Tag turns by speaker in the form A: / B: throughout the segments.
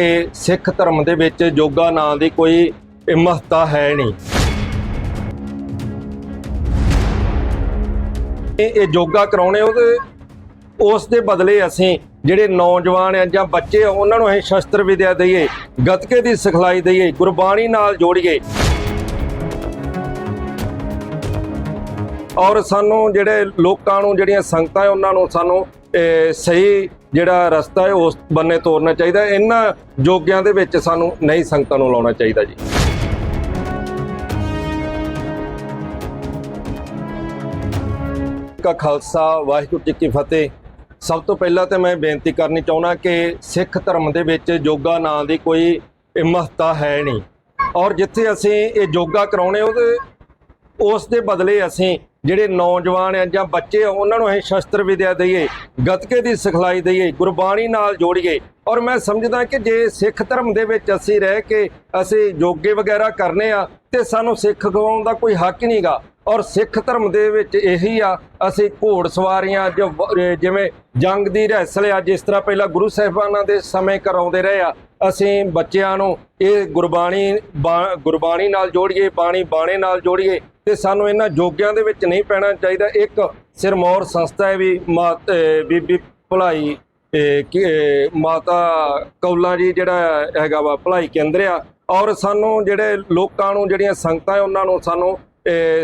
A: ਕਿ ਸਿੱਖ ਧਰਮ ਦੇ ਵਿੱਚ ਯੋਗਾ ਨਾਂ ਦੀ ਕੋਈ ਮਹੱਤਤਾ ਹੈ ਨਹੀਂ। ਇਹ ਯੋਗਾ ਕਰਾਉਣੇ ਉਹਦੇ, ਉਸ ਦੇ ਬਦਲੇ ਅਸੀਂ ਜਿਹੜੇ ਨੌਜਵਾਨ ਆ ਜਾਂ ਬੱਚੇ ਆ, ਉਹਨਾਂ ਨੂੰ ਅਸੀਂ ਸ਼ਸਤਰ ਵਿਦਿਆ ਦਈਏ, ਗੱਤਕੇ ਦੀ ਸਿਖਲਾਈ ਦਈਏ, ਗੁਰਬਾਣੀ ਨਾਲ ਜੋੜੀਏ। ਔਰ ਸਾਨੂੰ ਜਿਹੜੇ ਲੋਕਾਂ ਨੂੰ ਜਿਹੜੀਆਂ ਸੰਗਤਾਂ ਉਹਨਾਂ ਨੂੰ ਸਾਨੂੰ ਸਹੀ ਜਿਹੜਾ ਰਸਤਾ ਹੈ, ਉਸ ਬੰਨੇ ਤੋਰਨਾ ਚਾਹੀਦਾ ਇਹਨਾਂ ਜੋਗਿਆਂ ਦੇ ਵਿੱਚ ਸਾਨੂੰ ਨਹੀਂ ਸੰਗਤਾਂ ਨੂੰ ਲਾਉਣਾ ਚਾਹੀਦਾ ਜੀ। ਕਾ ਖਾਲਸਾ, ਵਾਹਿਗੁਰੂ ਜੀ ਕੀ ਫਤਿਹ। ਸਭ ਤੋਂ ਪਹਿਲਾਂ ਤੇ ਮੈਂ ਬੇਨਤੀ ਕਰਨੀ ਚਾਹੁੰਦਾ ਕਿ ਸਿੱਖ ਧਰਮ ਦੇ ਵਿੱਚ ਯੋਗਾ ਨਾਂ ਦੀ ਕੋਈ ਮਹੱਤਤਾ ਹੈ ਨਹੀਂ। ਔਰ ਜਿੱਥੇ ਅਸੀਂ ਇਹ ਯੋਗਾ ਕਰਾਉਣੇ, ਉਹਦੇ ਉਸ ਦੇ ਬਦਲੇ ਅਸੀਂ ਜਿਹੜੇ ਨੌਜਵਾਨ ਆ ਜਾਂ ਬੱਚੇ ਆ, ਉਹਨਾਂ ਨੂੰ ਅਸੀਂ ਸ਼ਸਤਰ ਵਿਦਿਆ ਦਈਏ, ਗੱਤਕੇ ਦੀ ਸਿਖਲਾਈ ਦਈਏ, ਗੁਰਬਾਣੀ ਨਾਲ ਜੋੜੀਏ। ਔਰ ਮੈਂ ਸਮਝਦਾ ਕਿ ਜੇ ਸਿੱਖ ਧਰਮ ਦੇ ਵਿੱਚ ਅਸੀਂ ਰਹਿ ਕੇ ਅਸੀਂ ਯੋਗੇ ਵਗੈਰਾ ਕਰਨੇ ਆ, ਤੇ ਸਾਨੂੰ ਸਿੱਖ ਗਵਾਉਣ ਦਾ ਕੋਈ ਹੱਕ ਨਹੀਂਗਾ ਔਰ ਸਿੱਖ ਧਰਮ ਦੇ ਵਿੱਚ ਇਹੀ ਆ, ਅਸੀਂ ਘੋੜ ਸਵਾਰੀਆਂ ਜੋ ਜਿਵੇਂ ਜੰਗ ਦੀ ਰਹਿਸਲ ਆ, ਜਿਸ ਤਰ੍ਹਾਂ ਪਹਿਲਾਂ ਗੁਰੂ ਸਾਹਿਬਾਨਾਂ ਦੇ ਸਮੇਂ ਕਰਾਉਂਦੇ ਰਹੇ ਆ, ਅਸੀਂ ਬੱਚਿਆਂ ਨੂੰ ਇਹ ਗੁਰਬਾਣੀ ਬਾ- ਗੁਰਬਾਣੀ ਨਾਲ ਜੋੜੀਏ, ਬਾਣੀ ਬਾਣੇ ਨਾਲ ਜੋੜੀਏ, ਤੇ ਸਾਨੂੰ ਇਹਨਾਂ ਜੋਗਿਆਂ ਦੇ ਵਿੱਚ ਨਹੀਂ ਪੈਣਾ ਚਾਹੀਦਾ। ਇੱਕ ਸਿਰਮੌਰ ਸੰਸਥਾ ਹੈ ਵੀ ਮਾਤ ਬੀਬੀ ਭਲਾਈ ਮਾਤਾ ਕੌਲਾ ਜੀ ਜਿਹੜਾ ਹੈਗਾ ਵਾ ਭਲਾਈ ਕੇਂਦਰ ਆ, ਔਰ ਸਾਨੂੰ ਜਿਹੜੇ ਲੋਕਾਂ ਨੂੰ, ਜਿਹੜੀਆਂ ਸੰਗਤਾਂ ਉਹਨਾਂ ਨੂੰ ਸਾਨੂੰ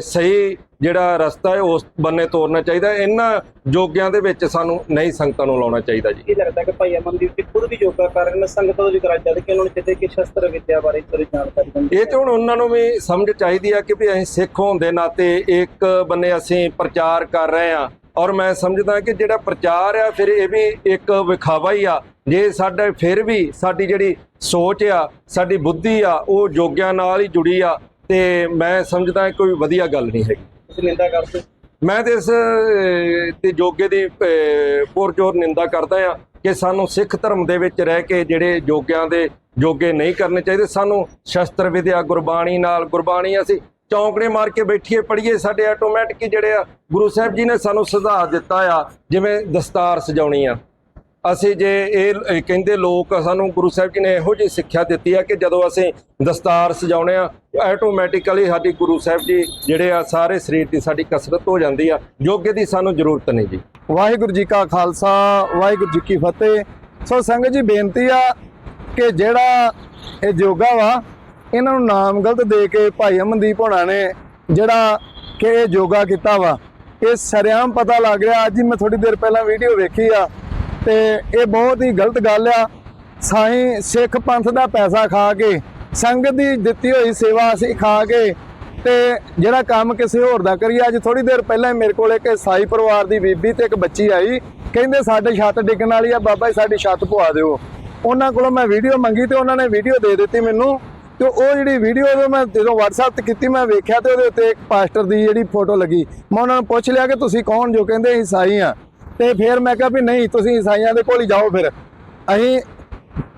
A: ਸਹੀ ਜਿਹੜਾ ਰਸਤਾ ਹੈ ਉਸ ਬੰਨੇ ਤੋਰਨਾ ਚਾਹੀਦਾ। ਇਹਨਾਂ ਜੋਗਿਆਂ ਦੇ ਵਿੱਚ ਸਾਨੂੰ ਨਹੀਂ ਸੰਗਤਾਂ ਨੂੰ ਲਾਉਣਾ ਚਾਹੀਦਾ ਜੀ।
B: ਇਹ ਲੱਗਦਾ ਕਿ ਭਾਈ ਅਮਨਦੀਪ ਜੀ ਖੁਦ ਵੀ ਯੋਗਾ ਕਰ ਰਹੇ ਨੇ ਸੰਗਤਾਂ ਨੂੰ ਵੀ ਕਰਾਇਆ ਚਾਹੀਦਾ ਕਿ ਉਹਨਾਂ ਨੂੰ ਕਿਤੇ ਕਿ ਸ਼ਸਤਰ ਵਿਦਿਆ ਬਾਰੇ ਥੋੜੀ ਜਾਣਕਾਰੀ ਦਿੰਦੇ
A: ਇਹ ਤੇ ਹੁਣ ਉਹਨਾਂ ਨੂੰ ਵੀ ਸਮਝ ਚਾਹੀਦੀ ਆ ਕਿ ਵੀ ਅਸੀਂ ਸਿੱਖ ਹੋਣ ਦੇ ਨਾਤੇ ਇੱਕ ਬੰਨੇ ਅਸੀਂ ਪ੍ਰਚਾਰ ਕਰ ਰਹੇ ਆ। ਔਰ ਮੈਂ ਸਮਝਦਾ ਕਿ ਜਿਹੜਾ ਪ੍ਰਚਾਰ ਆ ਫਿਰ ਇਹ ਵੀ ਇੱਕ ਵਿਖਾਵਾ ਹੀ ਆ। ਜੇ ਸਾਡੇ ਫਿਰ ਵੀ ਸਾਡੀ ਜਿਹੜੀ ਸੋਚ ਆ ਸਾਡੀ ਬੁੱਧੀ ਆ ਉਹ ਜੋਗਿਆਂ ਨਾਲ ਹੀ ਜੁੜੀ ਆ ਤੇ ਮੈਂ ਸਮਝਦਾ ਕੋਈ ਵਧੀਆ ਗੱਲ ਨਹੀਂ ਹੈਗੀ
B: ਤੁਸੀਂ ਨਿੰਦਾ ਕਰਦੇ।
A: ਮੈਂ ਤੇ ਇਸ ਤੇ ਜੋਗੇ ਦੀ ਪੁਰਜੋਰ ਨਿੰਦਾ ਕਰਦਾ ਆ ਕਿ ਸਾਨੂੰ ਸਿੱਖ ਧਰਮ ਦੇ ਵਿੱਚ ਰਹਿ ਕੇ ਜਿਹੜੇ ਜੋਗਿਆਂ ਦੇ ਜੋਗੇ ਨਹੀਂ ਕਰਨੇ ਚਾਹੀਦੇ ਸਾਨੂੰ ਸ਼ਸਤਰ ਵਿਦਿਆ ਗੁਰਬਾਣੀ ਨਾਲ ਗੁਰਬਾਣੀ ਅਸੀਂ ਚੌਂਕੜੇ ਮਾਰ ਕੇ ਬੈਠੀਏ ਪੜ੍ਹੀਏ ਸਾਡੇ ਆਟੋਮੈਟਿਕ ਜਿਹੜੇ ਆ ਗੁਰੂ ਸਾਹਿਬ ਜੀ ਨੇ ਸਾਨੂੰ ਸੁਝਾਅ ਦਿੱਤਾ ਆ ਜਿਵੇਂ ਦਸਤਾਰ ਸਜਾਉਣੀ ਆ ਅਸੀਂ ਜੇ ਇਹ ਕਹਿੰਦੇ ਲੋਕ ਸਾਨੂੰ ਗੁਰੂ ਸਾਹਿਬ ਜੀ ਨੇ ਇਹੋ ਜਿਹੀ ਸਿੱਖਿਆ ਦਿੱਤੀ ਆ ਕਿ ਜਦੋਂ ਅਸੀਂ ਦਸਤਾਰ ਸਜਾਉਣੇ ਆ ਆਟੋਮੈਟਿਕਲੀ ਸਾਡੀ ਗੁਰੂ ਸਾਹਿਬ ਜੀ ਜਿਹੜੇ ਆ, ਸਾਰੇ ਸਰੀਰ ਦੀ ਸਾਡੀ ਕਸਰਤ ਹੋ ਜਾਂਦੀ ਆ। ਯੋਗੇ ਦੀ ਸਾਨੂੰ ਜ਼ਰੂਰਤ ਨਹੀਂ ਜੀ।
C: ਵਾਹਿਗੁਰੂ ਜੀ ਕਾ ਖਾਲਸਾ, ਵਾਹਿਗੁਰੂ ਜੀ ਕੀ ਫਤਿਹ। ਸੋ ਸੰਗਤ ਜੀ, ਬੇਨਤੀ ਆ ਕਿ ਜਿਹੜਾ ਇਹ ਯੋਗਾ ਵਾ, ਇਹਨਾਂ ਨੂੰ ਨਾਮ ਗਲਤ ਦੇ ਕੇ ਭਾਈ ਅਮਨਦੀਪ ਹੋਣਾ ਨੇ ਜਿਹੜਾ ਕਿ ਇਹ ਯੋਗਾ ਕੀਤਾ ਵਾ। ਇਹ ਸਰਿਆਮ ਪਤਾ ਲੱਗ ਰਿਹਾ, ਅੱਜ ਹੀ ਮੈਂ ਥੋੜੀ ਦੇਰ ਪਹਿਲਾਂ ਵੀਡੀਓ ਵੇਖੀ ਆ। ਤੇ ਇਹ ਬਹੁਤ ਹੀ ਗਲਤ ਗੱਲ ਆ। ਸਾਈਂ ਸਿੱਖ ਪੰਥ ਦਾ ਪੈਸਾ ਖਾ ਕੇ, ਸੰਗਤ ਦੀ ਦਿੱਤੀ ਹੋਈ ਸੇਵਾ ਅਸੀਂ ਖਾ ਕੇ ਤੇ ਜਿਹੜਾ ਕੰਮ ਕਿਸੇ ਹੋਰ ਦਾ ਕਰੀਏ, ਅੱਜ ਥੋੜੀ ਦੇਰ ਪਹਿਲਾਂ ਮੇਰੇ ਕੋਲ ਇੱਕ ਸਾਈ ਪਰਿਵਾਰ ਦੀ ਬੀਬੀ ਤੇ ਇੱਕ ਬੱਚੀ ਆਈ। ਕਹਿੰਦੇ ਸਾਡੇ ਛੱਤ ਡਿੱਗਣ ਵਾਲੀ ਆ, ਬਾਬਾ ਜੀ ਸਾਡੀ ਛੱਤ ਪਵਾ ਦਿਓ। ਉਹਨਾਂ ਕੋਲੋਂ ਮੈਂ ਵੀਡੀਓ ਮੰਗੀ ਤੇ ਉਹਨਾਂ ਨੇ ਵੀਡੀਓ ਦੇ ਦਿੱਤੀ ਮੈਨੂੰ। ਤੇ ਉਹ ਜਿਹੜੀ ਵੀਡੀਓ ਉਹ ਮੈਂ ਜਦੋਂ WhatsApp ਤੇ ਕੀਤੀ, ਮੈਂ ਵੇਖਿਆ ਤੇ ਉਹਦੇ ਉੱਤੇ ਇੱਕ ਪਾਸਟਰ ਦੀ ਜਿਹੜੀ ਫੋਟੋ ਲੱਗੀ। ਮੈਂ ਉਹਨਾਂ ਨੂੰ ਪੁੱਛ ਲਿਆ ਕਿ ਤੁਸੀਂ ਕੌਣ ਜੋ ਕਹਿੰਦੇ ਅਸੀਂ ਈਸਾਈ ਆ। ਤੇ ਫਿਰ ਮੈਂ ਕਿਹਾ ਵੀ ਨਹੀਂ, ਤੁਸੀਂ ਈਸਾਈਆਂ ਦੇ ਕੋਲ ਹੀ ਜਾਓ ਫਿਰ। ਅਸੀਂ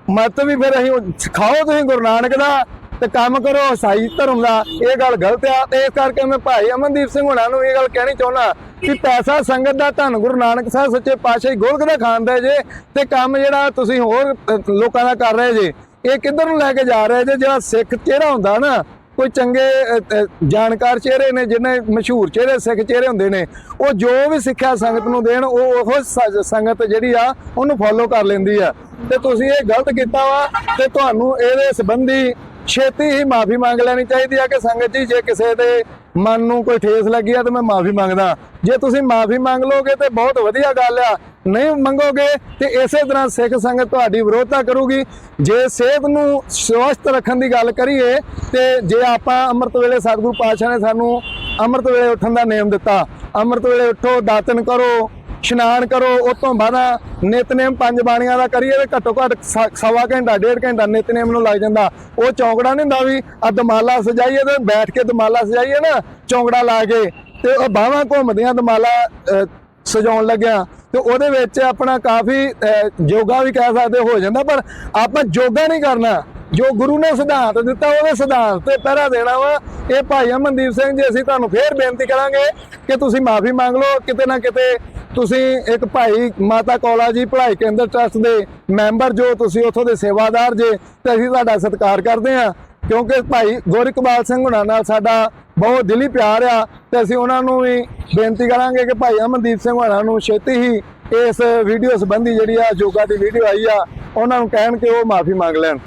C: ਮਤ ਵੀ ਫਿਰ ਅਸੀਂ ਖਾਓ ਤੁਸੀਂ ਗੁਰੂ ਨਾਨਕ ਦਾ ਤੇ ਕੰਮ ਕਰੋ, ਈਸਾਈ ਧਰਮ ਦਾ, ਇਹ ਗੱਲ ਗਲਤ ਆ। ਤੇ ਇਸ ਕਰਕੇ ਮੈਂ ਭਾਈ ਅਮਨਦੀਪ ਸਿੰਘ ਹੁਣਾਂ ਨੂੰ ਇਹ ਗੱਲ ਕਹਿਣੀ ਚਾਹੁੰਦਾ ਕਿ ਪੈਸਾ, ਸੰਗਤ ਦਾ ਧੰਨ ਗੁਰੂ ਨਾਨਕ ਸਾਹਿਬ, ਸੱਚੇ ਪਾਤਸ਼ਾਹੀ ਗੋਲਕ ਦਾ ਖਾਂਦਾ ਜੇ ਤੇ ਕੰਮ ਜਿਹੜਾ ਤੁਸੀਂ ਹੋਰ ਲੋਕਾਂ ਦਾ ਕਰ ਰਹੇ ਜੇ, ਇਹ ਕਿੱਧਰ ਨੂੰ ਲੈ ਕੇ ਜਾ ਰਹੇ ਜੇ? ਜਿਹੜਾ ਸਿੱਖ ਚਿਹਰਾ ਹੁੰਦਾ ਨਾ ਕੋਈ ਚੰਗੇ ਜਾਣਕਾਰ ਚਿਹਰੇ ਨੇ ਜਿਹਨੇ ਮਸ਼ਹੂਰ ਚਿਹਰੇ, ਸਿੱਖ ਚਿਹਰੇ ਹੁੰਦੇ ਨੇ, ਉਹ ਜੋ ਵੀ ਸਿੱਖਿਆ ਸੰਗਤ ਨੂੰ ਦੇਣ, ਉਹ ਉਹ ਸੰਗਤ ਜਿਹੜੀ ਆ, ਉਹਨੂੰ ਫੋਲੋ ਕਰ ਲੈਂਦੀ ਆ। ਤੇ ਤੁਸੀਂ ਇਹ ਗਲਤ ਕੀਤਾ ਵਾ, ਤੇ ਤੁਹਾਨੂੰ ਇਹਦੇ ਸੰਬੰਧੀ ਛੇਤੀ ਹੀ ਮਾਫੀ ਮੰਗ ਲੈਣੀ ਚਾਹੀਦੀ ਆ ਕਿ ਸੰਗਤ ਜੀ, ਜੇ ਕਿਸੇ ਦੇ ਮਨ ਨੂੰ ਕੋਈ ਠੇਸ ਲੱਗੀ ਆ, ਤੇ ਮੈਂ ਮਾਫੀ ਮੰਗਦਾ। ਜੇ ਤੁਸੀਂ ਮਾਫੀ ਮੰਗ ਲੋਗੇ, ਤੇ ਬਹੁਤ ਵਧੀਆ ਗੱਲ ਆ। ਨਹੀਂ ਮੰਗੋਗੇ ਤੇ ਇਸੇ ਤਰ੍ਹਾਂ ਸਿੱਖ ਸੰਗਤ ਤੁਹਾਡੀ ਵਿਰੋਧਤਾ ਕਰੂਗੀ। ਜੇ ਸਿਹਤ ਨੂੰ ਸਵਸਥ ਰੱਖਣ ਦੀ ਗੱਲ ਕਰੀਏ ਤੇ ਜੇ ਆਪਾਂ ਅੰਮ੍ਰਿਤ ਵੇਲੇ ਸਤਿਗੁਰੂ ਪਾਤਸ਼ਾਹ ਨੇ ਸਾਨੂੰ ਅੰਮ੍ਰਿਤ ਵੇਲੇ ਉੱਠਣ ਦਾ ਨਿਯਮ ਦਿੱਤਾ, ਅੰਮ੍ਰਿਤ ਵੇਲੇ ਉੱਠੋ ਦਾਤਨ ਕਰੋ, ਇਸ਼ਨਾਨ ਕਰੋ, ਉਸ ਤੋਂ ਬਾਅਦ ਨਿਤਨੇਮ ਪੰਜ ਬਾਣੀਆਂ ਦਾ ਕਰੀਏ ਤੇ ਘੱਟੋ ਘੱਟ ਸ- ਸਵਾ ਘੰਟਾ, ਡੇਢ ਘੰਟਾ ਨਿਤਨੇਮ ਨੂੰ ਲੱਗ ਜਾਂਦਾ। ਉਹ ਚੌਂਕੜਾ ਨਹੀਂ ਹੁੰਦਾ ਵੀ ਆ ਦਮਾਲਾ ਸਜਾਈਏ ਤੇ ਬੈਠ ਕੇ ਦਮਾਲਾ ਸਜਾਈਏ ਨਾ, ਚੌਂਕੜਾ ਲਾ ਕੇ ਤੇ ਉਹ ਬਾਹਾਂ ਘੁੰਮਦੀਆਂ, ਦਮਾਲਾ ਸਜਾਉਣ ਲੱਗਿਆ। ਤੇ ਉਹਦੇ ਵਿੱਚ ਆਪਣਾ ਕਾਫੀ ਯੋਗਾ ਵੀ ਕਹਿ ਸਕਦੇ ਹੋ ਜਾਂਦਾ, ਪਰ ਆਪਾਂ ਯੋਗਾ ਨਹੀਂ ਕਰਨਾ। ਜੋ ਗੁਰੂ ਨੇ ਸਿਧਾਂਤ ਦਿੱਤਾ, ਉਹਦੇ ਸਿਧਾਂਤ ਤੇ ਪਹਿਰਾ ਦੇਣਾ ਵਾ। ਇਹ ਭਾਈ ਅਮਨਦੀਪ ਸਿੰਘ ਜੀ, ਅਸੀਂ ਤੁਹਾਨੂੰ ਫੇਰ ਬੇਨਤੀ ਕਰਾਂਗੇ ਕਿ ਤੁਸੀਂ ਮਾਫੀ ਮੰਗ ਲਓ। ਕਿਤੇ ਨਾ ਕਿਤੇ ਤੁਸੀਂ ਇੱਕ ਭਾਈ ਮਾਤਾ ਕੌਲਾ ਜੀ, ਭਲਾਈ ਕੇਂਦਰ ਟਰਸਟ ਦੇ ਮੈਂਬਰ ਜੋ, ਤੁਸੀਂ ਉੱਥੋਂ ਦੇ ਸੇਵਾਦਾਰ ਜੇ, ਤੇ ਅਸੀਂ ਤੁਹਾਡਾ ਸਤਿਕਾਰ ਕਰਦੇ ਹਾਂ। ਕਿਉਂਕਿ ਭਾਈ ਗੋਰਿਕਬਾਲ ਸਿੰਘ ਹੁਣਾਂ ਨਾਲ ਸਾਡਾ ਬਹੁਤ ਦਿਲੀ ਪਿਆਰ ਆ ਤੇ ਅਸੀਂ ਉਹਨਾਂ ਨੂੰ ਵੀ ਬੇਨਤੀ ਕਰਾਂਗੇ ਕਿ ਭਾਈ ਅਮਨਦੀਪ ਸਿੰਘ ਹੁਣਾਂ ਨੂੰ ਛੇਤੀ ਹੀ ਇਸ ਵੀਡੀਓ ਸੰਬੰਧੀ ਜਿਹੜੀ ਆ ਯੋਗਾ ਦੀ ਵੀਡੀਓ ਆਈ ਆ, ਉਹਨਾਂ ਨੂੰ ਕਹਿਣ ਕਿ ਉਹ ਮਾਫੀ ਮੰਗ ਲੈਣ।